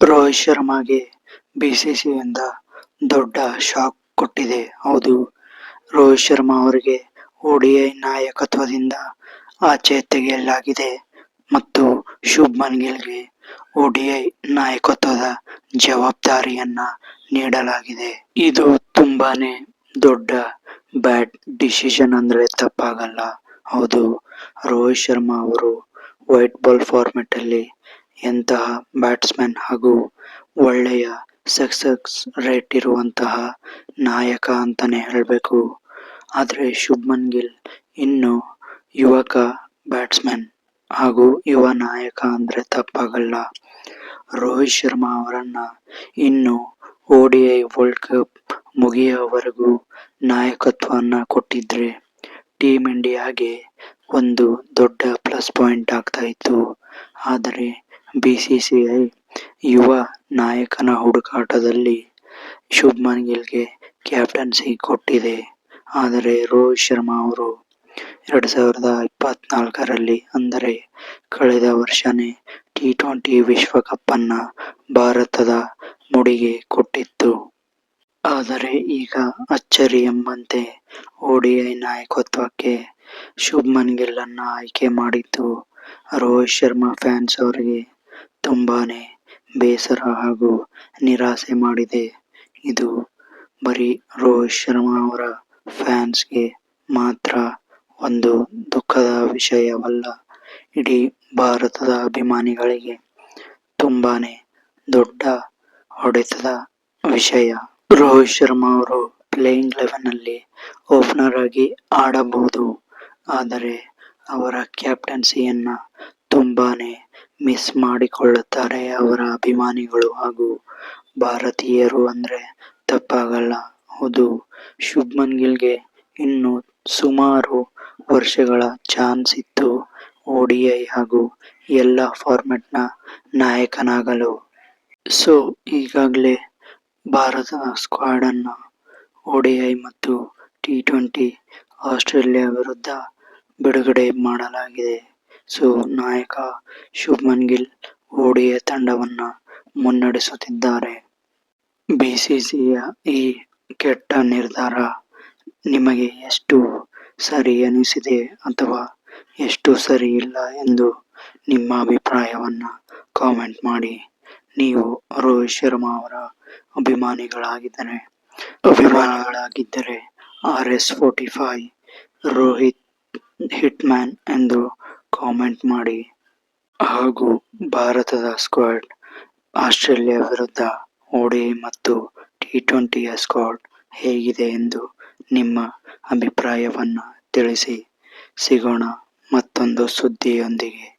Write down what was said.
ರೋಹಿತ್ ಶರ್ಮಾಗೆ ಬಿಸಿಸಿಐಯಿಂದ ದೊಡ್ಡ ಶಾಕ್ ಕೊಟ್ಟಿದೆ. ಹೌದು, ರೋಹಿತ್ ಶರ್ಮಾ ಅವರಿಗೆ ಓಡಿಐ ನಾಯಕತ್ವದಿಂದ ಆಚೆ ತೆಗೆಯಲಾಗಿದೆ ಮತ್ತು ಶುಭ್ಮನ್ ಗಿಲ್ಗೆ ಓಡಿಐ ನಾಯಕತ್ವದ ಜವಾಬ್ದಾರಿಯನ್ನ ನೀಡಲಾಗಿದೆ. ಇದು ತುಂಬಾನೇ ದೊಡ್ಡ ಬ್ಯಾಡ್ ಡಿಸಿಷನ್ ಅಂದ್ರೆ ತಪ್ಪಾಗಲ್ಲ. ಹೌದು, ರೋಹಿತ್ ಶರ್ಮಾ ಅವರು ವೈಟ್ ಬಾಲ್ ಫಾರ್ಮೆಟ್ ಅಲ್ಲಿ ಎಂತಹ ಬ್ಯಾಟ್ಸ್ಮನ್ ಹಾಗೂ ಒಳ್ಳೆಯ ಸಕ್ಸಸ್ ರೇಟ್ ಇರುವಂತಹ ನಾಯಕ ಅಂತಾನೆ ಹೇಳಬೇಕು ಆದರೆ ಶುಭ್ಮನ್ ಗಿಲ್ ಇನ್ನು ಯುವಕ ಬ್ಯಾಟ್ಸ್ಮನ್ ಹಾಗೂ ಯುವ ನಾಯಕ ಅಂದ್ರೆ ತಪ್ಪಾಗಲ್ಲ. ರೋಹಿತ್ ಶರ್ಮಾ ಅವರನ್ನ ಇನ್ನು ಓಡಿಐ ವರ್ಲ್ಡ್ ಕಪ್ ಮುಗಿಯುವವರೆಗೂ ನಾಯಕತ್ವವನ್ನು ಕೊಟ್ಟಿದ್ರೆ ಟೀಮ್ ಇಂಡಿಯಾಗೆ ಒಂದು ದೊಡ್ಡ ಪ್ಲಸ್ ಪಾಯಿಂಟ್ ಆಗ್ತಾ ಇತ್ತು. ಆದರೆ ಬಿಸಿಸಿಐ ಯುವ ನಾಯಕನ ಹುಡುಕಾಟದಲ್ಲಿ ಶುಭ್ಮನ್ ಗಿಲ್ಗೆ ಕ್ಯಾಪ್ಟನ್ಸಿ ಕೊಟ್ಟಿದೆ. ಆದರೆ ರೋಹಿತ್ ಶರ್ಮಾ ಅವರು ಎರಡು ಸಾವಿರದ ಇಪ್ಪತ್ನಾಲ್ಕರಲ್ಲಿ ಅಂದರೆ ಕಳೆದ ವರ್ಷನೇ ಟಿ-ಟ್ವೆಂಟಿ ವಿಶ್ವಕಪ್ ಅನ್ನ ಭಾರತದ ಮುಡಿಗೆ ಕೊಟ್ಟಿತ್ತು. ಆದರೆ ಈಗ ಅಚ್ಚರಿ ಎಂಬಂತೆ ಓಡಿಐ ನಾಯಕತ್ವಕ್ಕೆ ಶುಭ್ಮನ್ ಗಿಲ್ ಆಯ್ಕೆ ಮಾಡಿದ್ದು ರೋಹಿತ್ ಶರ್ಮಾ ಫ್ಯಾನ್ಸ್ ಅವರಿಗೆ ತುಂಬಾನೇ ಬೇಸರ ಹಾಗೂ ನಿರಾಸೆ ಮಾಡಿದೆ. ಇದು ಬರೀ ರೋಹಿತ್ ಶರ್ಮಾ ಅವರ ಫ್ಯಾನ್ಸ್ಗೆ ಮಾತ್ರ ಒಂದು ದುಃಖದ ವಿಷಯವಲ್ಲ, ಇಡೀ ಭಾರತದ ಅಭಿಮಾನಿಗಳಿಗೆ ತುಂಬಾನೇ ದೊಡ್ಡ ಹೊಡೆತದ ವಿಷಯ. ರೋಹಿತ್ ಶರ್ಮಾ ಅವರು ಪ್ಲೇಯಿಂಗ್ ಲೆವೆನ್ ಅಲ್ಲಿ ಓಪನರ್ ಆಗಿ ಆಡಬಹುದು. ಆದರೆ ಅವರ ಕ್ಯಾಪ್ಟನ್ಸಿಯನ್ನ ತುಂಬಾನೇ ಮಿಸ್ ಮಾಡಿಕೊಳ್ಳುತ್ತಾರೆ ಅವರ ಅಭಿಮಾನಿಗಳು ಹಾಗೂ ಭಾರತೀಯರು ಅಂದ್ರೆ ತಪ್ಪಾಗಲ್ಲ. ಹೌದು, ಶುಭ್ಮನ್ ಗಿಲ್ಗೆ ಇನ್ನು ಸುಮಾರು ವರ್ಷಗಳ ಚಾನ್ಸ್ ಇತ್ತು ಓಡಿಐ ಹಾಗೂ ಎಲ್ಲ ಫಾರ್ಮೆಟ್ನ ನಾಯಕನಾಗಲು. ಸೊ ಈಗಾಗ್ಲೇ ಭಾರತದ ಸ್ಕ್ವಾಡ್ ಅನ್ನ ಐ ಮತ್ತು ಟಿ-ಟ್ವೆಂಟಿ ಆಸ್ಟ್ರೇಲಿಯಾ ವಿರುದ್ಧ ಬಿಡುಗಡೆ ಮಾಡಲಾಗಿದೆ. ಸೊ ನಾಯಕ ಶುಭ್ಮನ್ ಗಿಲ್ ಓಡಿಯ ತಂಡವನ್ನ ಮುನ್ನಡೆಸುತ್ತಿದ್ದಾರೆ. ಬಿಸಿಸಿಐಯ ಈ ಕೆಟ್ಟ ನಿರ್ಧಾರ ನಿಮಗೆ ಎಷ್ಟು ಸರಿ ಅನಿಸಿದೆ ಅಥವಾ ಎಷ್ಟು ಸರಿ ಇಲ್ಲ ಎಂದು ನಿಮ್ಮ ಅಭಿಪ್ರಾಯವನ್ನು ಕಾಮೆಂಟ್ ಮಾಡಿ. ನೀವು ರೋಹಿತ್ ಶರ್ಮಾ ಅವರ ಅಭಿಮಾನಿಗಳಾಗಿದ್ದರೆ ಅಭಿಮಾನಿಗಳಾಗಿದ್ದರೆ R S forty five Rohit hit man ಎಂದು ಕಾಮೆಂಟ್ ಮಾಡಿ. ಹಾಗೂ ಭಾರತದ ಸ್ಕ್ವಾಡ್ ಆಸ್ಟ್ರೇಲಿಯಾ ವಿರುದ್ಧ ಓಡಿ ಮತ್ತು ಟಿ-ಟ್ವೆಂಟಿಯ ಸ್ಕ್ವಾಡ್ ಹೇಗಿದೆ ಎಂದು ನಿಮ್ಮ ಅಭಿಪ್ರಾಯವನ್ನು ತಿಳಿಸಿ. ಸಿಗೋಣ ಮತ್ತೊಂದು ಸುದ್ದಿಯೊಂದಿಗೆ.